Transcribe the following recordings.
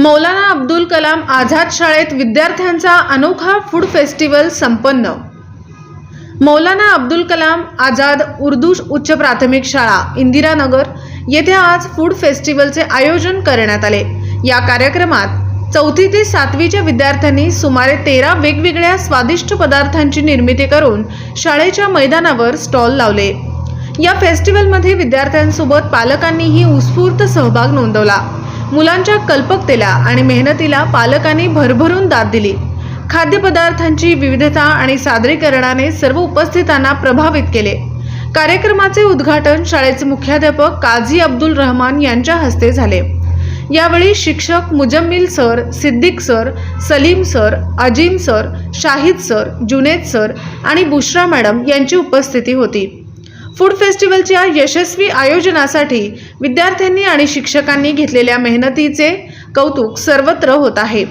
मौलाना अब्दुल कलाम आझाद शाळेत विद्यार्थ्यांचा अनोखा फूड फेस्टिवल संपन्न. मौलाना अब्दुल कलाम आझाद उर्दू उच्च प्राथमिक शाळा इंदिरानगर येथे आज फूड फेस्टिवलचे आयोजन करण्यात आले. या कार्यक्रमात चौथी ते सातवीच्या विद्यार्थ्यांनी सुमारे तेरा वेगवेगळ्या स्वादिष्ट पदार्थांची निर्मिती करून शाळेच्या मैदानावर स्टॉल लावले. या फेस्टिवलमध्ये विद्यार्थ्यांसोबत पालकांनीही उत्स्फूर्त सहभाग नोंदवला. मुलांच्या कल्पकतेला आणि मेहनतीला पालकांनी भरभरून दाद दिली. खाद्यपदार्थांची विविधता आणि सादरीकरणाने सर्व उपस्थितांना प्रभावित केले. कार्यक्रमाचे उद्घाटन शाळेचे मुख्याध्यापक काझी अब्दुल रहमान यांच्या हस्ते झाले. यावेळी शिक्षक Muzammil sir Siddique sir Salim sir Azim sir Shahid sir Junaid sir आणि बुश्रा मॅडम यांची उपस्थिती होती. फूड फेस्टिवलच्या यशस्वी आयोजनासाठी विद्यार्थ्यांनी आणि शिक्षकांनी घेतलेल्या मेहनतीचे कौतुक सर्वत्र होत आहे.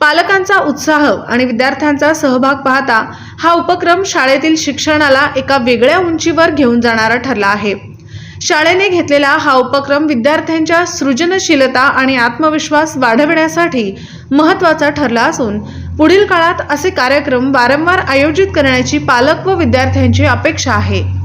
पालकांचा उत्साह आणि विद्यार्थ्यांचा सहभाग पाहता हा उपक्रम शाळेतील शिक्षणाला एका वेगळ्या उंचीवर घेऊन जाणारा ठरला आहे. शाळेने घेतलेला हा उपक्रम विद्यार्थ्यांच्या सृजनशीलता आणि आत्मविश्वास वाढविण्यासाठी महत्त्वाचा ठरला असून पुढील काळात असे कार्यक्रम वारंवार आयोजित करण्याची पालक व विद्यार्थ्यांची अपेक्षा आहे.